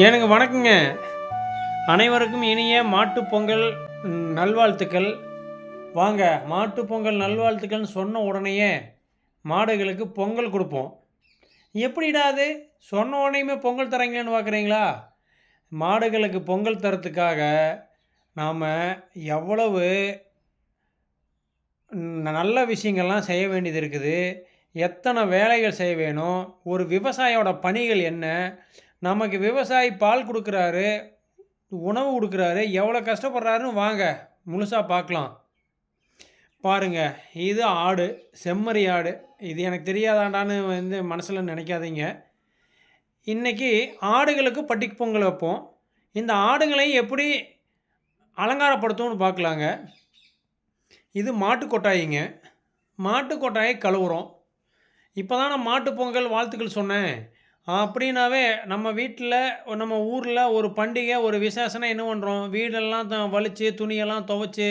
எனக்கு வணக்கங்க. அனைவருக்கும் இனிய மாட்டுப்பொங்கல் நல்வாழ்த்துக்கள். வாங்க மாட்டுப்பொங்கல் நல்வாழ்த்துக்கள்னு சொன்ன உடனேயே மாடுகளுக்கு பொங்கல் கொடுப்போம். எப்படிடா அது? சொன்ன உடனேயுமே பொங்கல் தரீங்களேன்னு பார்க்குறீங்களா மாடுகளுக்கு பொங்கல் தரத்துக்காக நாம் எவ்வளவு நல்ல விஷயங்கள்லாம் செய்ய வேண்டியது இருக்குது. எத்தனை வேலைகள் செய்ய வேணும்? ஒரு விவசாயியோட பணிகள் என்ன? நமக்கு விவசாயி பால் கொடுக்குறாரு உணவு கொடுக்குறாரு எவ்வளோ கஷ்டப்படுறாருன்னு வாங்க முழுசாக பார்க்கலாம். பாருங்க இது ஆடு செம்மறி ஆடு. இது எனக்கு தெரியாதாண்டான்னு வந்து மனசில் நினைக்காதீங்க. இன்றைக்கி ஆடுகளுக்கு பட்டிக்கு பொங்கல் வைப்போம். இந்த ஆடுகளை எப்படி அலங்காரப்படுத்தும்னு பார்க்கலாங்க. இது மாட்டு கொட்டாயிங்க. மாட்டு கொட்டாயை கழுவுறோம். இப்போ தான் நான் மாட்டு பொங்கல் வாழ்த்துக்கள் சொன்னேன். அப்படின்னாவே நம்ம வீட்டில் நம்ம ஊரில் ஒரு பண்டிகை ஒரு விசேஷம்னா என்ன பண்ணுறோம் வீடெல்லாம் த வலித்து துணியெல்லாம் துவைச்சி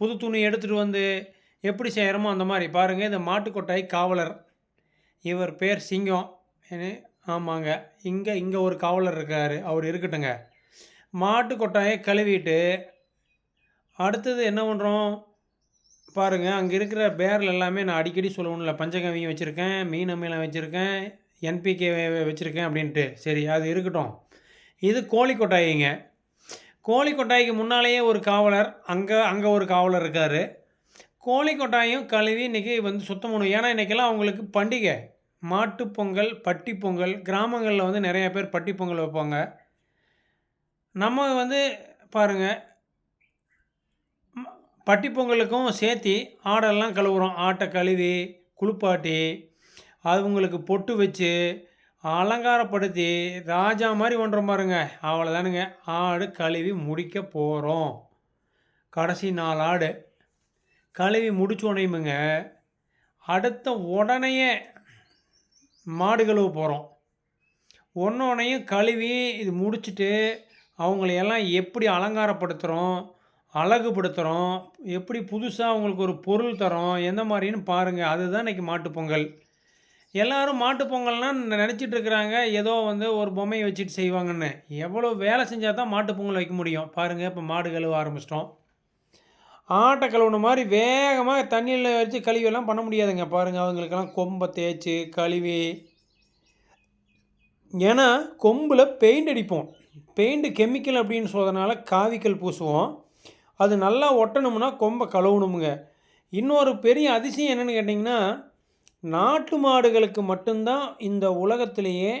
புது துணி எடுத்துகிட்டு வந்து எப்படி செய்கிறோமோ அந்த மாதிரி. பாருங்கள் இந்த மாட்டுக்கொட்டாய் காவலர். இவர் பேர் சிங்கம். ஆமாங்க. இங்கே இங்கே ஒரு காவலர் இருக்கார். அவர் இருக்கட்டுங்க மாட்டு கொட்டாயை கழுவிட்டு அடுத்தது என்ன பண்ணுறோம் பாருங்கள் அங்கே இருக்கிற பேரில் எல்லாமே நான் அடிக்கடி சொல்லணும்ல. பஞ்சகவியம் வச்சுருக்கேன் மீன் அம்மையெல்லாம் வச்சுருக்கேன் என்பிகே வச்சுருக்கேன் அப்படின்ட்டு. சரி அது இருக்கட்டும். இது கோழி கொட்டாயிங்க. கோழி கொட்டாய்க்கு முன்னாலேயே ஒரு காவலர் அங்கே அங்கே ஒரு காவலர் இருக்கார். கோழி கொட்டாயும் கழுவி இன்றைக்கி வந்து சுத்தம் பண்ணுவோம் ஏன்னா இன்றைக்கெல்லாம் அவங்களுக்கு பண்டிகை. மாட்டுப்பொங்கல் பட்டி பொங்கல் கிராமங்களில் வந்து நிறையா பேர் பட்டி பொங்கல் வைப்பாங்க. நம்ம வந்து பாருங்கள் பட்டி பொங்கலுக்கும் சேர்த்தி ஆடெல்லாம் கழுவுறோம். ஆட்டை கழுவி குளிப்பாட்டி அவங்களுக்கு பொட்டு வச்சு அலங்காரப்படுத்தி ராஜா மாதிரி பண்ணுறோம் பாருங்க. அவ்வளோதானுங்க ஆடு கழுவி முடிக்க போகிறோம் கடைசி நாலு ஆடு. கழுவி முடிச்சோடையுமுங்க அடுத்த உடனேயே மாடு கழுவ போகிறோம் ஒன்றொன்னையும் கழுவி இது முடிச்சுட்டு அவங்களையெல்லாம் எப்படி அலங்காரப்படுத்துகிறோம் அழகுபடுத்துகிறோம் எப்படி புதுசாக அவங்களுக்கு ஒரு பொருள் தரோம் எந்த மாதிரின்னு பாருங்கள் அதுதான் இன்றைக்கி மாட்டுப் பொங்கல். எல்லாரும் மாட்டுப் பொங்கல்னால் நினச்சிட்டு இருக்கிறாங்க ஏதோ வந்து ஒரு பொம்மையை வச்சுட்டு செய்வாங்கன்னு. எவ்வளோ வேலை செஞ்சால் தான் மாட்டுப் பொங்கல் வைக்க முடியும். பாருங்கள் இப்போ மாடு கழுவ ஆரம்பிச்சிட்டோம். ஆட்டை கழுவுன மாதிரி வேகமாக தண்ணியில் வச்சு கழுவியெல்லாம் பண்ண முடியாதுங்க. பாருங்கள் அவங்களுக்கெல்லாம் கொம்பை தேய்ச்சி கழுவி. ஏன்னா கொம்பில் பெயிண்ட் அடிப்போம். பெயிண்ட் கெமிக்கல் அப்படின்னு சொல்கிறதுனால காவிக்கல் பூசுவோம். அது நல்லா ஒட்டணும்னா கொம்பை கழுவணுமுங்க. இன்னொரு பெரிய அதிசயம் என்னென்னு கேட்டிங்கன்னா நாட்டு மாடுகளுக்கு மட்டும்தான் இந்த உலகத்திலேயே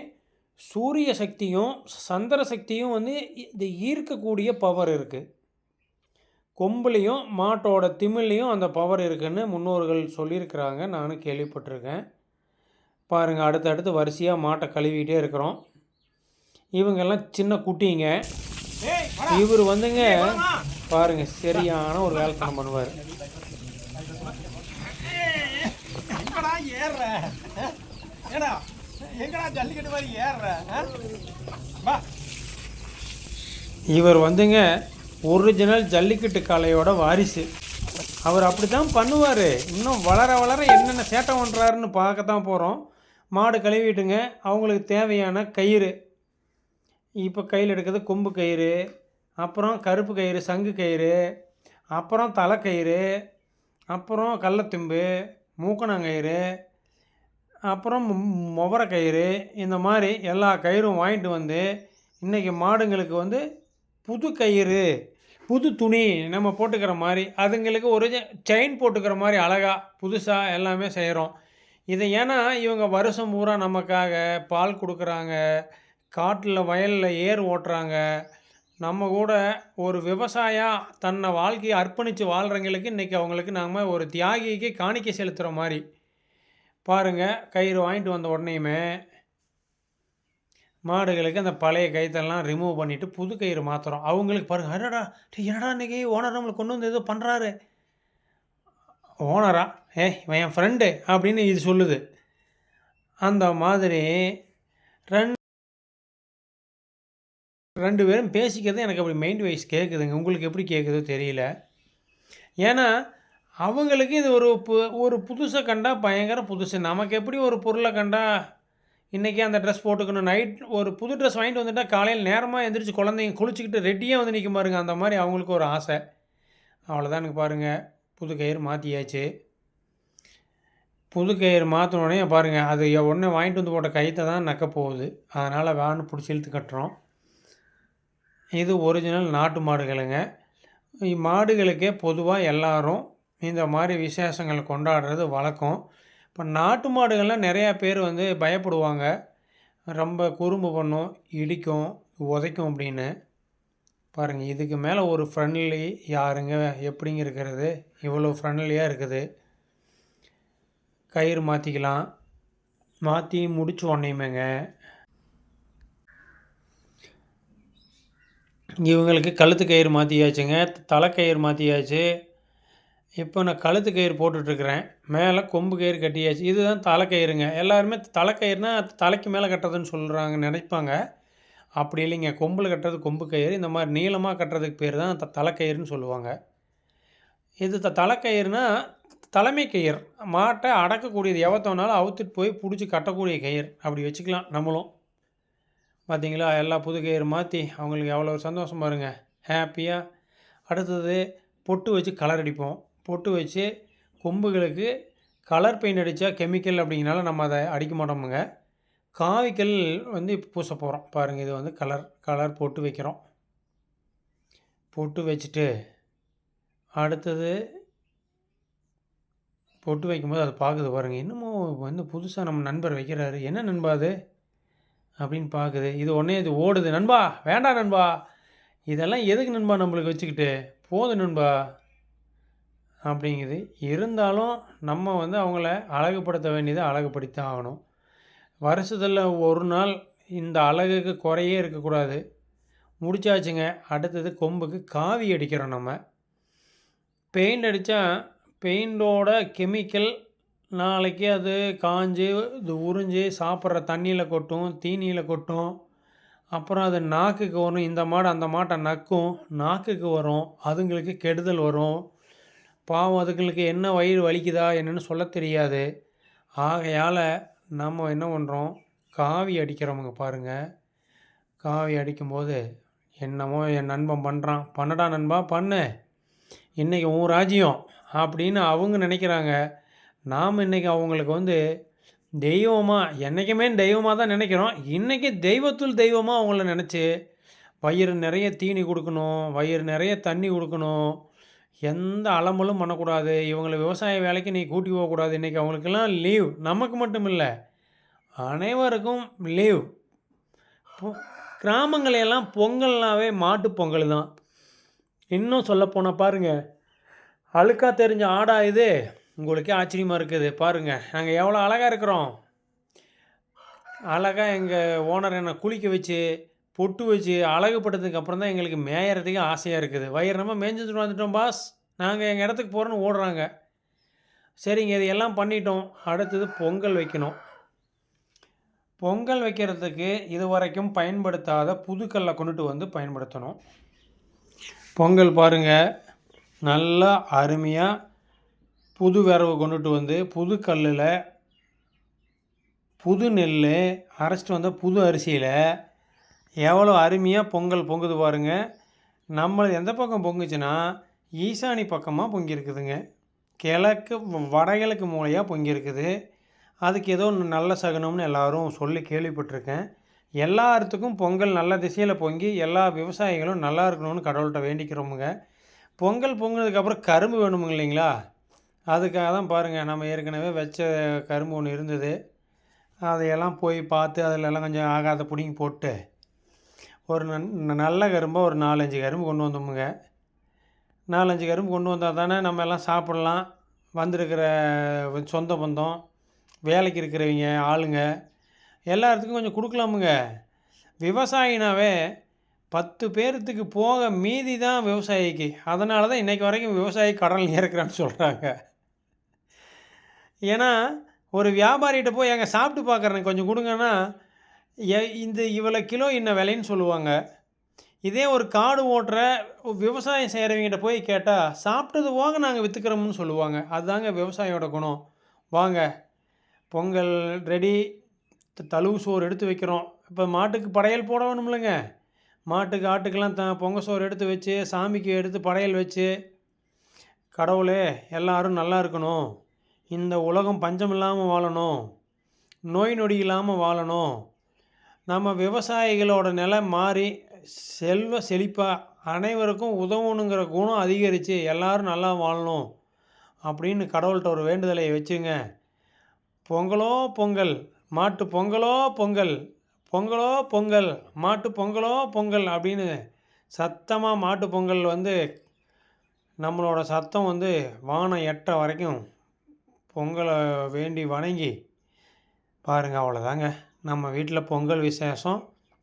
சூரிய சக்தியும் சந்திர சக்தியும் வந்து இது ஈர்க்கக்கூடிய பவர் இருக்குது கொம்புலேயும் மாட்டோட திமில்லையும் அந்த பவர் இருக்குன்னு முன்னோர்கள் சொல்லியிருக்கிறாங்க. நானும் கேள்விப்பட்டிருக்கேன். பாருங்கள் அடுத்தடுத்து வரிசையாக மாட்டை கழுவிட்டே இருக்கிறோம். இவங்கெல்லாம் சின்ன குட்டிங்க. இவர் வந்துங்க பாருங்க சரியான ஒரு வேலைத்தனம் பண்ணுவார். ஏறுற ஏடா எங்கடா ஜல்லிக்கட்டு மாதிரி ஏறுற வா. இவர் வந்துங்க ஒரிஜினல் ஜல்லிக்கட்டு காளையோட வாரிசு. அவர் அப்படி தான் பண்ணுவார். இன்னும் வளர வளர என்னென்ன சேட்டை பண்ணுறாருன்னு பார்க்க தான் போகிறோம் மாடு கழுவிட்டுங்க அவங்களுக்கு தேவையான கயிறு. இப்போ கையில் எடுக்கிறது கொம்பு கயிறு அப்புறம் கருப்பு கயிறு சங்கு கயிறு அப்புறம் தலைக்கயிறு அப்புறம் கள்ளத்திம்பு மூக்கணாங்கயிறு அப்புறம் முவர கயிறு இந்த மாதிரி எல்லா கயிறும் வாங்கிட்டு வந்து இன்றைக்கி மாடுங்களுக்கு வந்து புது கயிறு புது துணி நம்ம போட்டுக்கிற மாதிரி அதுங்களுக்கு ஒரு செயின் போட்டுக்கிற மாதிரி அழகாக புதுசாக எல்லாமே செய்கிறோம் இதை ஏன்னா இவங்க வருஷம் பூரா நமக்காக பால் கொடுக்குறாங்க காட்டில் வயலில் ஏர் ஓட்டுறாங்க நம்ம கூட ஒரு விவசாயா தன்னை வாழ்க்கையை அர்ப்பணித்து வாழ்கிறவங்களுக்கு இன்றைக்கி அவங்களுக்கு நாம் ஒரு தியாகிக்கு காணிக்கை செலுத்துகிற மாதிரி. பாருங்கள் கயிறு வாங்கிட்டு வந்த உடனேயுமே மாடுகளுக்கு அந்த பழைய கயிற்றெல்லாம் ரிமூவ் பண்ணிவிட்டு புது கயிறு மாற்றுறோம் அவங்களுக்கு பாருங்கள் அடடா என்னடா இன்றைக்கி ஓனர் நம்மளுக்கு கொண்டு வந்து ஏதோ பண்ணுறாரு ஓனரா ஏ இவன் என் ஃப்ரெண்டு அப்படின்னு இது சொல்லுது. அந்த மாதிரி ரெண்டு ரெண்டு பேரும் பேசிக்கிறது எனக்கு அப்படி மைண்ட் வைஸ் கேட்குதுங்க உங்களுக்கு எப்படி கேட்குதோ தெரியல. ஏன்னா அவங்களுக்கு இது ஒரு பு ஒரு புதுசை கண்டா பயங்கர புதுசு. நமக்கு எப்படி ஒரு பொருளை கண்டா இன்றைக்கி அந்த ட்ரெஸ் போட்டுக்கணும். நைட் ஒரு புது ட்ரெஸ் வாங்கிட்டு வந்துட்டால் காலையில் நேரமாக எந்திரிச்சு குழந்தைங்க குளிச்சுக்கிட்டு ரெடியாக வந்து நிற்கும் பாருங்க. அந்த மாதிரி அவங்களுக்கு ஒரு ஆசை. அவ்வளோதான் எனக்கு பாருங்கள் புது கயிறு மாற்றியாச்சு புது கயிறு மாற்றினோடனே பாருங்கள் அது ஒன்று வாங்கிட்டு வந்து போட்ட கயிற்றை தான் நக்க போகுது. அதனால் வேன்னு பிடிச்சி இழுத்து கட்டுறோம். இது ஒரிஜினல் நாட்டு மாடுகளுங்க. இ- மாடுகளுக்கே பொதுவாக எல்லாரும் இந்த மாதிரி விசேஷங்கள் கொண்டாடுறது வழக்கம். இப்போ நாட்டு மாடுகள்லாம் நிறையா பேர் வந்து பயப்படுவாங்க. ரொம்ப குறும்பு பண்ணும் இடிக்கும் உதைக்கும் அப்படின்னு. பாருங்கள் இதுக்கு மேலே ஒரு ஃப்ரெண்ட்லி யாருங்க எப்படிங்க இருக்கிறது? இவ்வளோ ஃப்ரெண்ட்லியாக இருக்குது. கயிறு மாற்றிக்கலாம் மாற்றி முடிச்ச உடனேமேங்க இவங்களுக்கு கழுத்து கயிறு மாற்றியாச்சுங்க தலைக்கயிறு மாற்றியாச்சு இப்போ நான் கழுத்து கயிறு போட்டுட்ருக்குறேன். மேலே கொம்பு கயிறு கட்டியாச்சு. இதுதான் தலைக்கயிறுங்க எல்லாருமே தலைக்கயிறுனா தலைக்கு மேலே கட்டுறதுன்னு சொல்கிறாங்க நினைப்பாங்க. அப்படி இல்லைங்க. கொம்பில் கட்டுறது கொம்பு கயிறு. இந்த மாதிரி நீளமாக கட்டுறதுக்கு பேர் தான் த தலைக்கயிறுன்னு சொல்லுவாங்க. இது த தலைக்கயிறுனா தலைமை கயிறு. மாட்டை அடக்கக்கூடியது. எவத்தோனாலும் அவுத்துட்டு போய் பிடிச்சி கட்டக்கூடிய கயிறு. அப்படி வச்சுக்கலாம் நம்மளும். பார்த்தீங்களா? எல்லா புது கயிறு மாற்றி அவங்களுக்கு எவ்வளோ சந்தோஷம் பாருங்க. ஹாப்பியாக அடுத்தது பொட்டு வச்சு கலர் அடிப்போம். பொட்டு வச்சு கொம்புகளுக்கு கலர் பெயிண்ட் அடித்தா கெமிக்கல் அப்படிங்கனால நம்ம அதை அடிக்க மாட்டோமுங்க. காவிக்கல் வந்து இப்போ பூச போகிறோம் பாருங்கள் இது வந்து கலர் கலர் பொட்டு வைக்கிறோம். பொட்டு வச்சுட்டு அடுத்தது பொட்டு வைக்கும்போது அது பார்க்குது பாருங்கள் இன்னமும் வந்து புதுசாக நம்ம நண்பர் வைக்கிறாரு. என்ன நண்பா அது? அப்படின்னு பார்க்குது. இது உடனே இது ஓடுது. நண்பா வேண்டாம் நண்பா. இதெல்லாம் எதுக்கு நண்பா நம்மளுக்கு வச்சுக்கிட்டு? போதும் நண்பா. அப்படிங்குது. இருந்தாலும் நம்ம வந்து அவங்கள அழகுப்படுத்த வேண்டியதை அழகுபடுத்தி ஆகணும். வருஷத்தில் ஒரு நாள் இந்த அழகுக்கு குறையே இருக்கக்கூடாது. முடிச்சாச்சுங்க. அடுத்தது கொம்புக்கு காவி அடிக்கிறோம் நம்ம. பெயிண்ட் அடித்தா பெயிண்டோட கெமிக்கல் நாளைக்கு அது காஞ்சு இது உறிஞ்சி சாப்பிட்ற தண்ணியில் கொட்டும் தீனியில் கொட்டும். அப்புறம் அது நாக்குக்கு வரும். இந்த மாடு அந்த மாட்டை நக்கும். நாக்குக்கு வரும். அதுங்களுக்கு கெடுதல் வரும். பாவம் அதுங்களுக்கு என்ன வயிறு வலிக்குதா என்னன்னு சொல்ல தெரியாது. ஆகையால் நம்ம என்ன பண்ணுறோம் காவி அடிக்கிறவங்க பாருங்கள் காவி அடிக்கும்போது என்னமோ என் நண்பன் பண்ணுறான் பண்ணடா நண்பா பண்ணு. இன்றைக்கி உன் ராஜ்யம் அப்படின்னு அவங்க நினைக்கிறாங்க. நாம் இன்றைக்கி அவங்களுக்கு வந்து தெய்வமாக என்றைக்குமே தெய்வமாக தான் நினைக்கிறோம். இன்றைக்கி தெய்வத்துள் தெய்வமாக அவங்கள நினச்சி வயிறு நிறைய தீனி கொடுக்கணும் வயிறு நிறைய தண்ணி கொடுக்கணும். எந்த அலம்பலும் பண்ணக்கூடாது. இவங்களை விவசாய வேலைக்கு நீ கூட்டி போகக்கூடாது. இன்றைக்கி அவங்களுக்கெல்லாம் லீவ் நமக்கு மட்டும் இல்லை அனைவருக்கும் லீவ் கிராமங்களையெல்லாம் பொங்கல்னாவே மாட்டு பொங்கல் தான். இன்னும் சொல்லப்போனால் பாருங்கள் அழுக்காக தெரிஞ்ச ஆடா இது. உங்களுக்கே ஆச்சரியமாக இருக்குது. பாருங்கள் நாங்கள் எவ்வளோ அழகாக இருக்கிறோம். அழகாக எங்கள் ஓனர் என்னை குளிக்க வச்சு பொட்டு வச்சு அழகுப்பட்டதுக்கு அப்புறம் தான் எங்களுக்கு மேயறதுக்கு ஆசையாக இருக்குது. வயிறு நம்ம மேய்ஞ்சிட்டு வந்துட்டோம் பாஸ் நாங்கள் எங்கள் இடத்துக்கு போகிறோன்னு ஓடுறாங்க. சரிங்க இது எல்லாம் பண்ணிட்டோம். அடுத்தது பொங்கல் வைக்கணும். பொங்கல் வைக்கிறதுக்கு இது வரைக்கும் பயன்படுத்தாத புதுக்கல்லை கொண்டுட்டு வந்து பயன்படுத்தணும். பொங்கல் பாருங்கள் நல்லா அருமையாக புது விரவு கொண்டுட்டு வந்து புது கல்லில் புது நெல் அரைச்சிட்டு வந்த புது அரிசியில் எவ்வளோ அருமையாக பொங்கல் பொங்குது பாருங்க. நம்மளது எந்த பக்கம் பொங்குச்சுன்னா ஈசானி பக்கமாக பொங்கியிருக்குதுங்க. கிழக்கு வடகிழக்கு மூலையாக பொங்கியிருக்குது. அதுக்கு ஏதோ ஒன்று நல்ல சகுனம்னு எல்லோரும் சொல்லி கேள்விப்பட்டிருக்கேன். எல்லாத்துக்கும் பொங்கல் நல்ல திசையில் பொங்கி எல்லா விவசாயிகளும் நல்லா இருக்கணும்னு கடவுள்கிட்ட வேண்டிக்கிறோமுங்க. பொங்கல் பொங்கினதுக்கப்புறம் கரும்பு வேணுமுங்க இல்லைங்களா? அதுக்காக தான் பாருங்கள் நம்ம ஏற்கனவே வச்ச கரும்பு ஒன்று இருந்தது. அதையெல்லாம் போய் பார்த்து அதிலெல்லாம் கொஞ்சம் ஆகாத பிடிங்கி போட்டு ஒரு நன் நல்ல கரும்பாக ஒரு நாலஞ்சு கரும்பு கொண்டு வந்தோமுங்க. நாலஞ்சு கரும்பு கொண்டு வந்தால் தானே நம்ம எல்லாம் சாப்பிட்லாம். வந்திருக்கிற சொந்த பந்தம் வேலைக்கு இருக்கிறவங்க ஆளுங்க எல்லாத்துக்கும் கொஞ்சம் கொடுக்கலாமுங்க. விவசாயினாவே பத்து பேர்த்துக்கு போக மீதி தான் விவசாயிக்கு. அதனால தான் இன்றைக்கி வரைக்கும் விவசாயி கடல் இறக்குறான்னு சொல்கிறாங்க ஏன்னா ஒரு வியாபாரிகிட்ட போய் எங்கே சாப்பிட்டு பார்க்குறேன் கொஞ்சம் கொடுங்கன்னா எ இந்த இவ்வளோ கிலோ இன்ன விலைன்னு சொல்லுவாங்க. இதே ஒரு காடு ஓட்டுற விவசாயம் செய்கிறவங்ககிட்ட போய் கேட்டால் சாப்பிட்டது போக நாங்கள் விற்றுக்கிறோம்னு சொல்லுவாங்க. அதுதாங்க விவசாயியோட குணம். வாங்க பொங்கல் ரெடி தழுவு சோறு எடுத்து வைக்கிறோம். இப்போ மாட்டுக்கு படையல் போட வேணும்லங்க. மாட்டுக்கு ஆட்டுக்கெல்லாம் த பொங்க சோறு எடுத்து வச்சு சாமிக்கு எடுத்து படையல் வச்சு கடவுளே எல்லோரும் நல்லா இருக்கணும். இந்த உலகம் பஞ்சம் இல்லாமல் வாழணும் நோய் நொடி இல்லாமல் வாழணும். நம்ம விவசாயிகளோட நிலை மாறி செல்வ செழிப்பாக அனைவருக்கும் உதவணுங்கிற குணம் அதிகரித்து எல்லோரும் நல்லா வாழணும் அப்படின்னு கடவுள்கிட்ட ஒரு வேண்டுதலை வச்சுங்க. பொங்கலோ பொங்கல் மாட்டு பொங்கலோ பொங்கல் பொங்கலோ பொங்கல் மாட்டு பொங்கலோ பொங்கல் அப்படின்னு சத்தமாக மாட்டு பொங்கல் வந்து நம்மளோட சத்தம் வந்து வானம் எட்ட வரைக்கும் பொங்கலை வேண்டி வணங்கி பாருங்கள் அவ்வளோதாங்க நம்ம வீட்டில் பொங்கல் விசேஷம்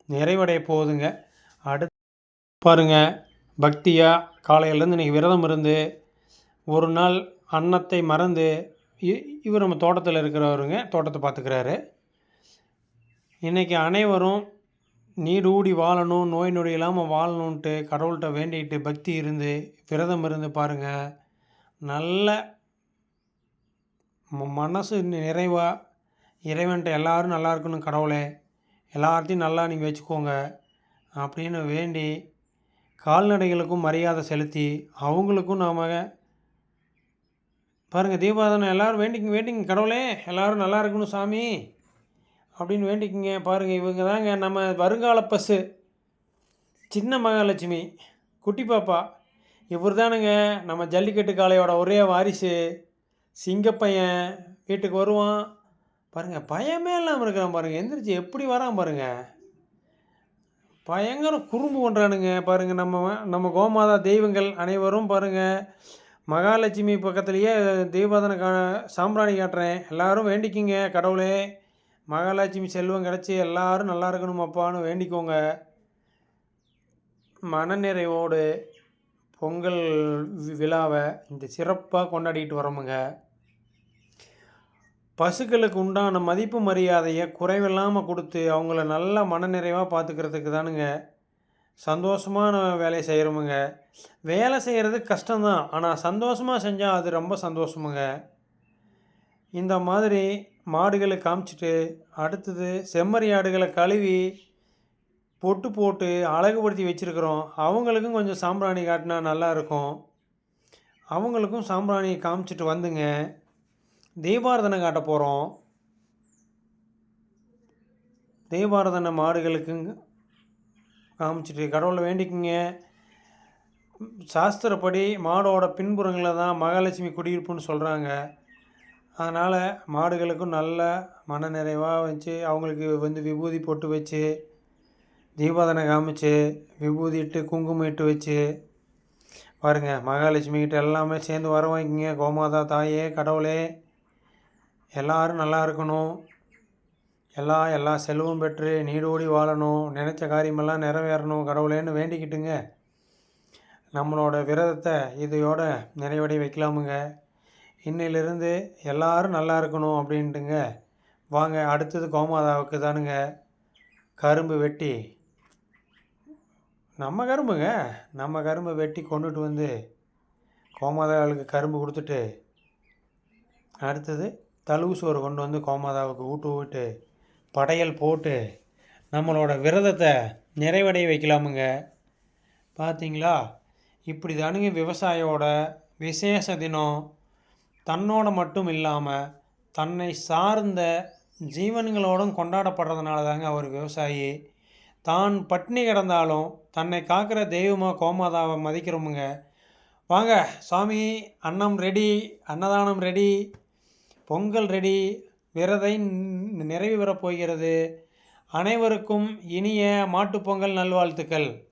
நிறைவடைய போகுதுங்க. அடுத்து பாருங்க பக்தியாக காலையிலேருந்து இன்றைக்கி விரதம் இருந்து ஒரு நாள் அன்னத்தை மறந்து இ- இவர் நம்ம தோட்டத்தில் இருக்கிறவருங்க தோட்டத்தை பார்த்துக்கிறாரு இன்றைக்கி அனைவரும் நீடூடி வாழணும் நோய் நொடி இல்லாமல் வாழணுன்ட்டு கடவுள்கிட்ட வேண்டிக்கிட்டு பக்தி இருந்து விரதம் இருந்து பாருங்கள் நல்ல மனசு நிறைவாக இறைவன்கிட்ட எல்லாரும் நல்லா இருக்கணும் கடவுளே. எல்லாத்தையும் நல்லா நீங்கள் வச்சுக்கோங்க அப்படின்னு வேண்டி கால்நடைகளுக்கும் மரியாதை செலுத்தி அவங்களுக்கும் நாம் பாருங்கள் தீபாவளி எல்லோரும் வேண்டிங்க வேண்டிங்க கடவுளே எல்லோரும் நல்லா இருக்கணும் சாமி அப்படின்னு வேண்டிக்கிங்க. பாருங்கள் இவங்க தாங்க நம்ம வருங்கால பஸ்ஸு சின்ன மகாலட்சுமி குட்டி பாப்பா. இவர் தானுங்க நம்ம ஜல்லிக்கட்டு காளையோட ஒரே வாரிசு. சிங்கப்பையன் வீட்டுக்கு வருவான். பாருங்கள் பயமே இல்லாமல் இருக்கிறான் பாருங்கள் எந்திரிச்சு எப்படி வரான் பாருங்கள் பயங்கர குறும்பு பண்ணுறானுங்க பாருங்கள் நம்ம நம்ம கோமாதா தெய்வங்கள் அனைவரும் பாருங்கள் மகாலட்சுமி பக்கத்துலேயே தீபாவளி கா சாம்பிராணி காட்டுறேன். எல்லாரும் வேண்டிக்கிங்க கடவுளே. மகாலட்சுமி செல்வம் கிடச்சி எல்லோரும் நல்லா இருக்கணும் அப்பான்னு வேண்டிக்கோங்க. மனநிறைவோடு பொங்கல் வி- விழாவை இந்த சிறப்பாக கொண்டாடிட்டு வரோமுங்க பசுக்களுக்கு உண்டான மதிப்பு மரியாதையை குறைவில்லாமல் கொடுத்து அவங்கள நல்ல மனநிறைவாக பார்த்துக்கிறதுக்கு தானுங்க சந்தோஷமான வேலையை செய்கிறோமுங்க வேலை செய்கிறது கஷ்டம்தான் ஆனால் சந்தோஷமாக செஞ்சால் அது ரொம்ப சந்தோஷமுங்க. இந்த மாதிரி மாடுகளை காமிச்சிட்டு அடுத்தது செம்மறி ஆடுகளை கழுவி பொட்டு போட்டு அழகுபடுத்தி வச்சுருக்குறோம். அவங்களுக்கும் கொஞ்சம் சாம்பிராணி காட்டினா நல்லாயிருக்கும் அவங்களுக்கும் சாம்பிராணி காமிச்சிட்டு வந்துங்க. தீபாரதனை காட்ட போகிறோம் தீபாரதனை மாடுகளுக்கு காமிச்சிட்டு கடவுளை வேண்டிக்குங்க. சாஸ்திரப்படி மாடோட பின்புறங்களில் தான் மகாலட்சுமி குடியிருப்புன்னு சொல்கிறாங்க அதனால் மாடுகளுக்கும் நல்ல மன நிறைவாக வச்சு அவங்களுக்கு வந்து விபூதி பொட்டு வச்சு தீபாதனை காமிச்சு விபூதி இட்டு குங்குமம் இட்டு வச்சு பாருங்க மகாலட்சுமிக்கிட்ட எல்லாமே சேர்ந்து வர வாங்கிக்கிங்க. கோமாதா தாயே கடவுளே. எல்லாரும் நல்லா இருக்கணும். எல்லா எல்லா செல்வம் பெற்று நீடோடி வாழணும். நினச்ச காரியமெல்லாம் நிறைவேறணும். கடவுளேன்னு வேண்டிக்கிட்டுங்க. நம்மளோட விரதத்தை இதையோட நிறைவடை வைக்கலாமுங்க. இன்னிலிருந்து எல்லாரும் நல்லா இருக்கணும் அப்படின்ட்டுங்க. வாங்க அடுத்தது கோமாதாவுக்கு தானுங்க. கரும்பு வெட்டி. நம்ம கரும்புங்க. நம்ம கரும்பை வெட்டி கொண்டுட்டு வந்து கோமாதாவுக்கு கரும்பு கொடுத்துட்டு அடுத்தது தழுவு சோறு கொண்டு வந்து கோமாதாவுக்கு ஊட்டு விட்டு படையல் போட்டு நம்மளோட விரதத்தை நிறைவடைய வைக்கலாமுங்க. பார்த்தீங்களா இப்படி தானுங்க விவசாயியோட விசேஷ தினம். தன்னோட மட்டும் இல்லாமல் தன்னை சார்ந்த ஜீவன்களோடும் கொண்டாடப்படுறதுனால தாங்க அவர் விவசாயி. தான் பட்டினி கிடந்தாலும் தன்னை காக்கிற தெய்வமாக கோமாதாவை மதிக்கிறோமுங்க. வாங்க சாமி அன்னம் ரெடி அன்னதானம் ரெடி பொங்கல் ரெடி விரதை நிறைவு பெறப் போகிறது. அனைவருக்கும் இனிய மாட்டுப் பொங்கல் நல்வாழ்த்துக்கள்.